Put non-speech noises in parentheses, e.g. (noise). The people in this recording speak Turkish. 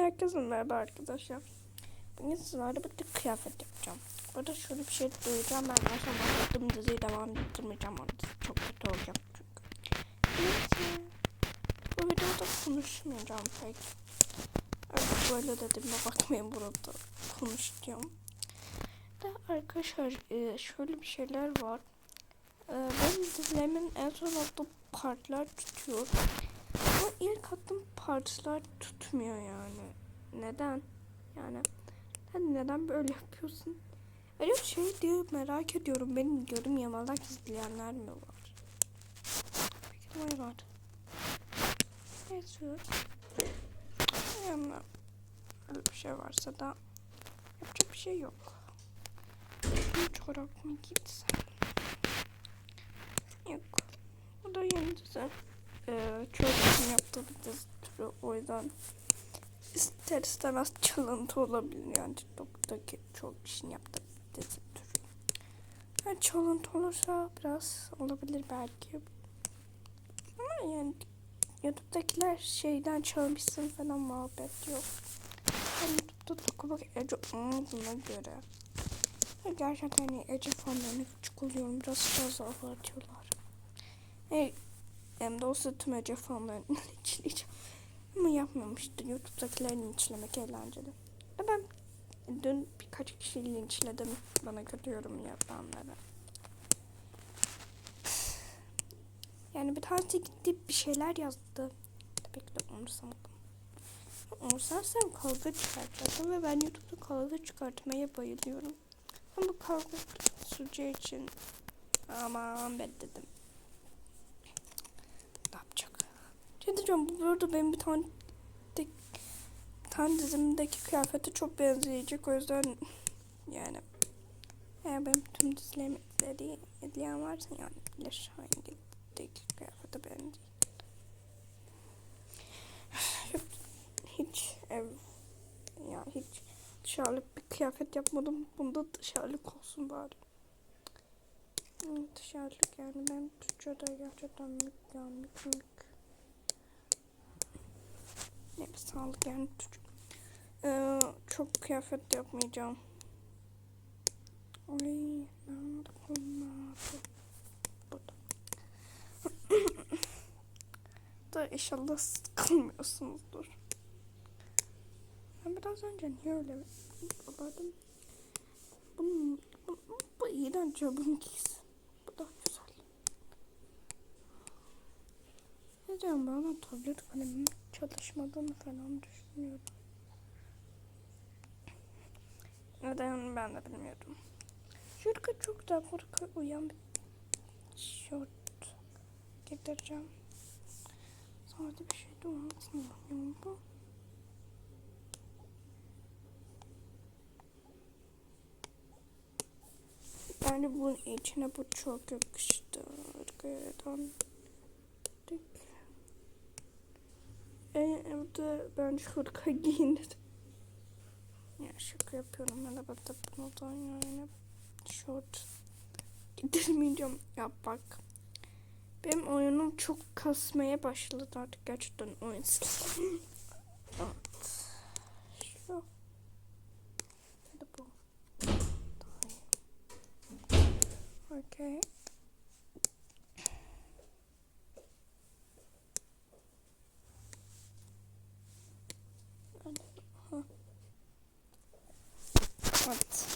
Herkese merhaba arkadaşlar. Bugün sizlerle birlikte kıyafet yapacağım. Burada şöyle bir şey duyacağım. Ben en son başladığım diziyi devam ettirmeyeceğim. Orada çok kötü olacak çünkü. Neyse. Bu videoda konuşmayacağım pek. Artık böyle dediğime bakmayın burada konuşacağım. Da arkadaşlar e, şöyle bir şeyler var. E, Benim dizilerimin en son attığı partlar tutuyor. Ama ilk attığım parçalar tutmuyor yani. Neden? Yani sen neden böyle yapıyorsun? Öyle bir şey diye merak ediyorum. Benim yorum yamalak izleyenler mi var? Büyük ihtimal var. Neyse. Yani öyle bir şey varsa da yapacak bir şey yok. Bir çorap mı gitsem? Yok. Bu da yeni düzen e, çok için yaptığı bir dizi türü. O yüzden ister istemez çalıntı olabilir. Yani TikTok'taki çok kişinin yaptığı dizi türü. Yani çalıntı olursa biraz olabilir belki. Ama yani YouTube'dakiler şeyden çalmışsın falan muhabbet yok. Yani YouTube'da dokunmak Ece olmadığına göre. Gerçekten hani Ece fanlarını küçük oluyorum. Biraz fazla abartıyorlar. Hey, hem de o tüm Ece fanlarını (laughs) içleyeceğim. Ama yapmamıştı. YouTube'dakilerini linçlemek eğlenceli. Ve ben dün birkaç kişiyi linçledim. Bana kötü yorum yapanlara. (sighs) Yani bir tanesi gitti bir şeyler yazdı. Tabii ki de umursamadım. Umursarsam kavga çıkartacaktım ve ben YouTube'da kavga çıkartmaya bayılıyorum. Ama kavga süreceği için aman ben dedim. Ne yapacak? Diyeceğim bu burada benim bir tane de, bir tane dizimdeki kıyafete çok benzeyecek o yüzden yani eğer benim tüm dizilerimi izlediği, izleyen varsa yani bilir hangi kıyafete benziyor. Hiç ev ya hiç dışarılık bir kıyafet yapmadım. Bunda dışarılık olsun bari. Dışarılık yani ben Türkçe'de gerçekten mük yani yani Türkçe. Ee, çok kıyafet yapmayacağım. Olmadı. Burada. (coughs) da inşallah sıkılmıyorsunuzdur. Ben biraz önce niye öyle yapmadım? Bunun, bu, bu iğrenç ya bunu giysin. Bu daha güzel. Ben ama tablet kalemimin çalışmadığını falan düşünüyorum. Neden ben de bilmiyordum. Şurada çok da korku uyan bir şort getireceğim. Sonra da bir şey de olmasın bu. Yani bunun içine bu çok yakıştı. Arkadan. E, evde ben şurka (laughs) giyindim. Ya şaka yapıyorum. Batıp bundan yani şort getirmeyeceğim. Ya bak. Benim oyunum çok kasmaya başladı artık gerçekten oyun evet. (laughs) Evet.